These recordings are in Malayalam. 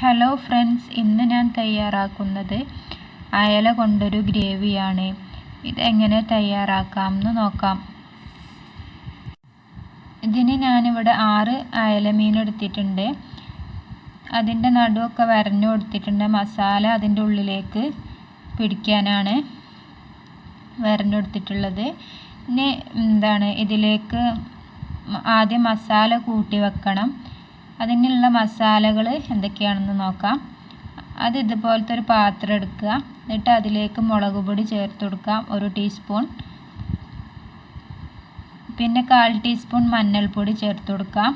ഹലോ ഫ്രണ്ട്സ് ഇന്ന് ഞാൻ തയ്യാറാക്കുന്നത് അയല കൊണ്ടൊരു ഗ്രേവിയാണ്. ഇതെങ്ങനെ തയ്യാറാക്കാം എന്ന് നോക്കാം. ഇതിന് ഞാനിവിടെ ആറ് അയല മീൻ എടുത്തിട്ടുണ്ട്. അതിന്റെ നടുവൊക്കെ വരഞ്ഞു കൊടുത്തിട്ടുണ്ട്. മസാല അതിന്റെ ഉള്ളിലേക്ക് പിടിക്കാനാണ് വരഞ്ഞു കൊടുത്തിട്ടുള്ളത്. ഇനി എന്താണ്? ഇതിലേക്ക് ആദ്യം മസാല കൂട്ടി വെക്കണം. അതിനുള്ള മസാലകൾ എന്തൊക്കെയാണെന്ന് നോക്കാം. അത് ഇതുപോലത്തെ ഒരു പാത്രം എടുക്കുക. എന്നിട്ട് അതിലേക്ക് മുളക് പൊടി ചേർത്ത് കൊടുക്കാം ഒരു ടീസ്പൂൺ. പിന്നെ കാൽ ടീസ്പൂൺ മഞ്ഞൾപ്പൊടി ചേർത്ത് കൊടുക്കാം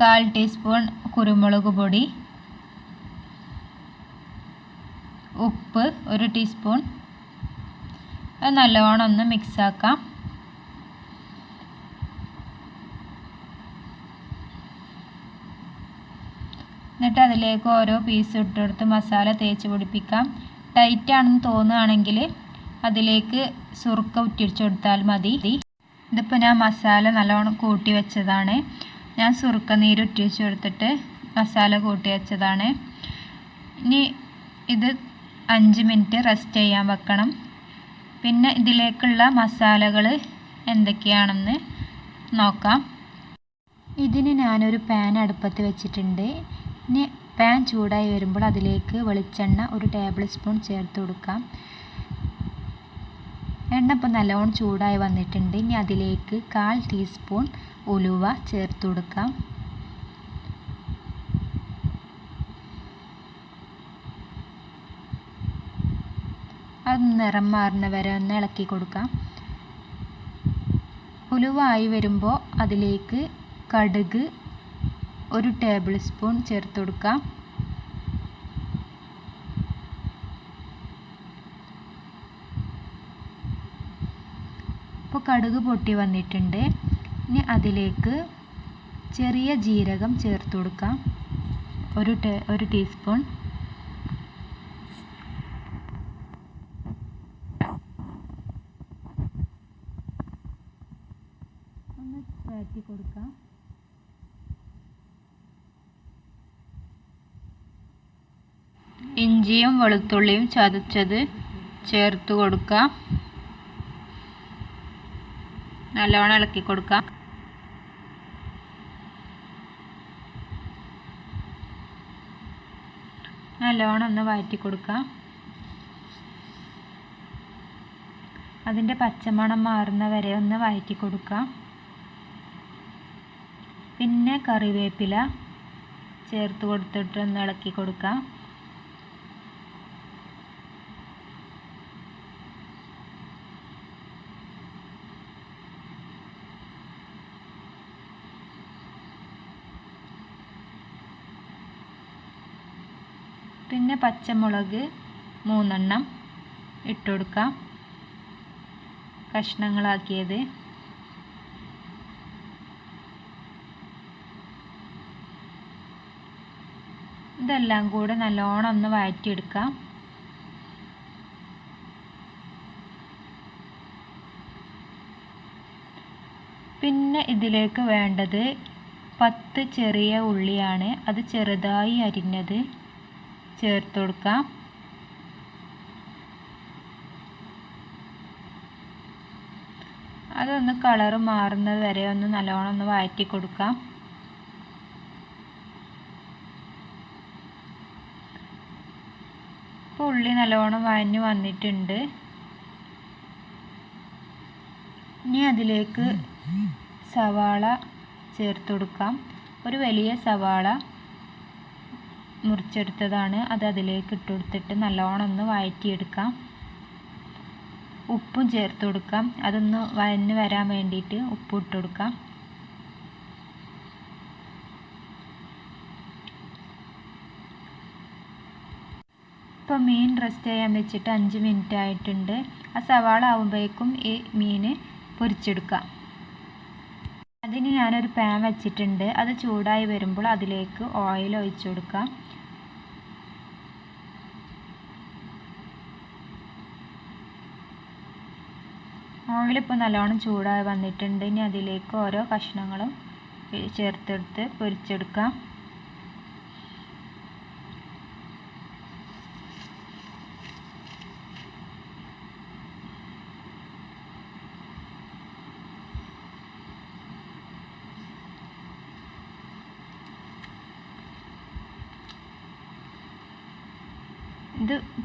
കാൽ ടീസ്പൂൺ കുരുമുളക് പൊടി. ഉപ്പ് ഒരു ടീസ്പൂൺ. അത് നല്ലോണം ഒന്ന് മിക്സ് ആക്കാം എന്നിട്ട് അതിലേക്ക് ഓരോ പീസ് ഇട്ടെടുത്ത് മസാല തേച്ച് പിടിപ്പിക്കാം. ടൈറ്റ് ആണെന്ന് തോന്നുകയാണെങ്കിൽ അതിലേക്ക് സുറുക്ക ഉറ്റിച്ച് കൊടുത്താൽ മതി. ഇതിപ്പോൾ ഞാൻ മസാല നല്ലോണം കൂട്ടി വെച്ചതാണ്. ഞാൻ സുറുക്ക നീര് ഉറ്റിച്ച് കൊടുത്തിട്ട് മസാല കൂട്ടി വെച്ചതാണ്. ഇനി ഇത് അഞ്ച് മിനിറ്റ് റെസ്റ്റ് ചെയ്യാൻ വെക്കണം. പിന്നെ ഇതിലേക്കുള്ള മസാലകൾ എന്തൊക്കെയാണെന്ന് നോക്കാം. ഇതിന് ഞാനൊരു പാൻ അടുപ്പത്ത് വെച്ചിട്ടുണ്ട്. ഇനി പാൻ ചൂടായി വരുമ്പോൾ അതിലേക്ക് വെളിച്ചെണ്ണ ഒരു ടേബിൾ സ്പൂൺ ചേർത്ത് കൊടുക്കാം. എണ്ണ ഇപ്പോൾ നല്ലോണം ചൂടായി വന്നിട്ടുണ്ട്. ഇനി അതിലേക്ക് കാൽ ടീസ്പൂൺ ഉലുവ ചേർത്ത് കൊടുക്കാം. അത് നിറം മാറുന്ന വരെ ഒന്ന് ഇളക്കി കൊടുക്കാം. ഉലുവായി വരുമ്പോൾ അതിലേക്ക് കടുക് ഒരു ടേബിൾ സ്പൂൺ ചേർത്ത് കൊടുക്കാം. ഇപ്പോൾ കടുക് പൊട്ടി വന്നിട്ടുണ്ട്. ഇനി അതിലേക്ക് ചെറിയ ജീരകം ചേർത്ത് കൊടുക്കാം. ഒരു ടേ ഒരു ടീസ്പൂൺ. ഒന്ന് വഴറ്റി കൊടുക്കാം. ഇഞ്ചിയും വെളുത്തുള്ളിയും ചതച്ചത് ചേർത്ത് കൊടുക്കുക നല്ലവണ്ണം ഇളക്കി കൊടുക്കാം. നല്ലവണ്ണം ഒന്ന് വഴറ്റി കൊടുക്കുക അതിന്റെ പച്ചമണം മാറുന്ന വരെ ഒന്ന് വഴറ്റി കൊടുക്കുക പിന്നെ കറിവേപ്പില ചേർത്ത് കൊടുത്തിട്ട് ഒന്ന് ഇളക്കി കൊടുക്കാം. പിന്നെ പച്ചമുളക് മൂന്നെണ്ണം ഇട്ടുകൊടുക്കാം കഷ്ണങ്ങളാക്കിയത്. ഇതെല്ലാം കൂടെ നല്ലോണം ഒന്ന് വഴറ്റിയെടുക്കാം. പിന്നെ ഇതിലേക്ക് വേണ്ടത് പത്ത് ചെറിയ ഉള്ളിയാണ്. അത് ചെറുതായി അരിഞ്ഞത്. ചേർത്ത് കൊടുക്കാം. അതൊന്ന് കളറ് മാറുന്നത് വരെ ഒന്ന് നല്ലോണം ഒന്ന് വഴറ്റി കൊടുക്കാം. ഇപ്പോൾ ഉള്ളി നല്ലോണം വഴഞ്ഞു വന്നിട്ടുണ്ട്. ഇനി അതിലേക്ക് സവാള ചേർത്ത് കൊടുക്കാം. ഒരു വലിയ സവാള. മുറിച്ചെടുത്തതാണ്. അത് അതിലേക്ക് ഇട്ട് കൊടുത്തിട്ട് നല്ലോണം ഒന്ന് വഴറ്റിയെടുക്കാം. ഉപ്പും ചേർത്ത് കൊടുക്കാം. അതൊന്ന് വഴന്ന് വരാൻ വേണ്ടിയിട്ട് ഉപ്പ് ഇട്ട് കൊടുക്കാം. ഇപ്പോൾ മീൻ റെസ്റ്റ് ചെയ്യാൻ വെച്ചിട്ട് അഞ്ച് മിനിറ്റ് ആയിട്ടുണ്ട് ആ സവാള ആകുമ്പോഴേക്കും ഈ മീൻ പൊരിച്ചെടുക്കാം. അതിന് ഞാനൊരു പാൻ വെച്ചിട്ടുണ്ട്. അത് ചൂടായി വരുമ്പോൾ അതിലേക്ക് ഓയിൽ ഒഴിച്ചു കൊടുക്കാം ഓയിൽ ഇപ്പോൾ നല്ലോണം ചൂടായി വന്നിട്ടുണ്ട്. ഇനി അതിലേക്ക് ഓരോ കഷ്ണങ്ങളും ചേർത്തെടുത്ത് പൊരിച്ചെടുക്കാം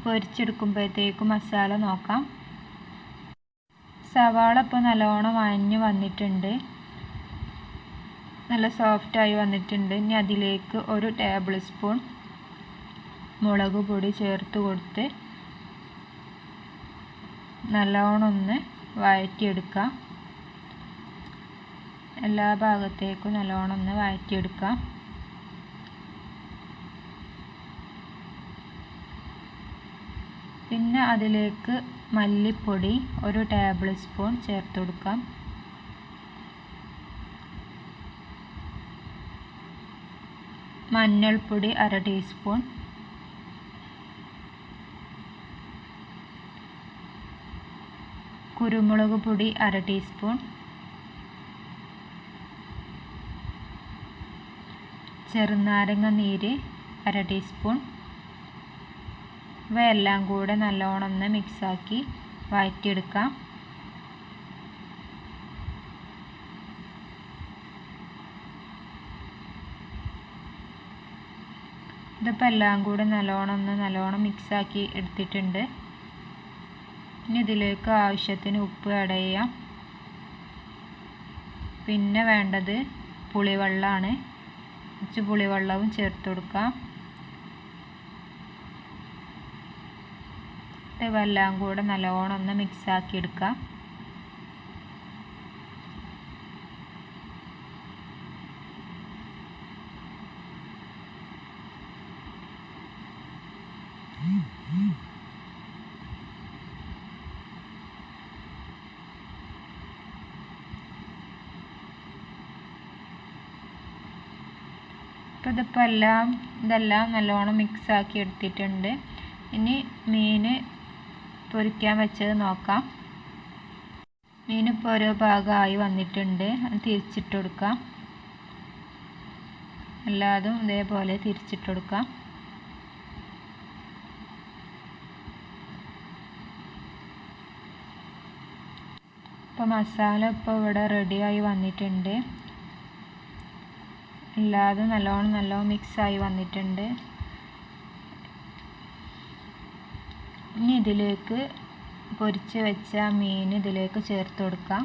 പൊരിച്ചെടുക്കുമ്പോഴത്തേക്കും മസാല നോക്കാം. സവാള ഇപ്പോൾ നല്ലോണം വഴഞ്ഞ് വന്നിട്ടുണ്ട്. നല്ല സോഫ്റ്റായി വന്നിട്ടുണ്ട്. ഇനി അതിലേക്ക് ഒരു ടേബിൾ സ്പൂൺ മുളക് പൊടി ചേർത്ത് കൊടുത്ത് നല്ലോണം ഒന്ന് വഴറ്റിയെടുക്കാം. എല്ലാ ഭാഗത്തേക്കും നല്ലോണം ഒന്ന് വഴറ്റിയെടുക്കാം. പിന്നെ അതിലേക്ക് മല്ലിപ്പൊടി ഒരു ടേബിൾ സ്പൂൺ ചേർത്ത് കൊടുക്കാം. മഞ്ഞൾപ്പൊടി അര ടീസ്പൂൺ കുരുമുളക് പൊടി അര ടീസ്പൂൺ ചെറുനാരങ്ങ നീര് അര ടീസ്പൂൺ ഇവയെല്ലാം കൂടെ നല്ലോണം ഒന്ന് മിക്സാക്കി വഴറ്റിയെടുക്കാം ഇതിപ്പോൾ എല്ലാം കൂടെ നല്ലോണം ഒന്ന് നല്ലോണം മിക്സാക്കി എടുത്തിട്ടുണ്ട്. ഇനി ഇതിലേക്ക് ആവശ്യത്തിന് ഉപ്പ് ആഡ് ചെയ്യാം. പിന്നെ വേണ്ടത് പുളിവെള്ളമാണ്. കുറച്ച് പുളിവെള്ളവും ചേർത്ത് കൊടുക്കാം. ഇവയെല്ലാം കൂടെ നല്ലോണം ഒന്ന് മിക്സാക്കി എടുക്കാം. അപ്പോൾ ഇതിപ്പോൾ എല്ലാം ഇതെല്ലാം നല്ലോണം മിക്സാക്കി എടുത്തിട്ടുണ്ട്. ഇനി മീൻ പൊരിക്കാൻ വെച്ചത് നോക്കാം. മീനിപ്പോൾ ഓരോ ഭാഗമായി വന്നിട്ടുണ്ട്. തിരിച്ചിട്ട് കൊടുക്കാം. എല്ലാതും ഇതേപോലെ തിരിച്ചിട്ട് കൊടുക്കാം. ഇപ്പോൾ മസാല ഇപ്പോൾ ഇവിടെ റെഡിയായി വന്നിട്ടുണ്ട്. എല്ലാതും നല്ലോണം നല്ലോണം മിക്സായി വന്നിട്ടുണ്ട്. ഇനി ഇതിലേക്ക് പൊരിച്ച് വെച്ച മീൻ ഇതിലേക്ക് ചേർത്ത് കൊടുക്കാം.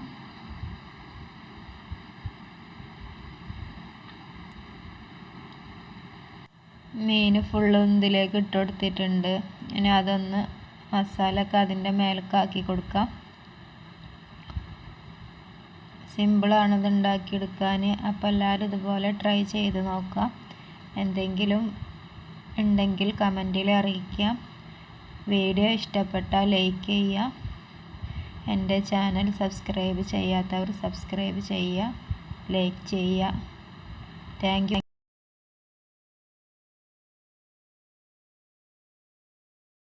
മീൻ ഫുള്ളും ഇതിലേക്ക് ഇട്ട് കൊടുത്തിട്ടുണ്ട്. ഇനി അതൊന്ന് മസാല ഒക്കെ അതിന്റെ മേലക്കാക്കി കൊടുക്കാം. സിമ്പിളാണ് ഇത് ഉണ്ടാക്കിയെടുക്കാൻ. അപ്പോൾ എല്ലാവരും ഇതുപോലെ ട്രൈ ചെയ്ത് നോക്കാം എന്തെങ്കിലും ഉണ്ടെങ്കിൽ കമന്റിൽ അറിയിക്കാം വീഡിയോ ഇഷ്ടപ്പെട്ടാൽ ലൈക്ക് ചെയ്യുക. എന്റെ ചാനൽ സബ്സ്ക്രൈബ് ചെയ്യാത്തവർ സബ്സ്ക്രൈബ് ചെയ്യുക. ലൈക്ക് ചെയ്യുക. Thank you.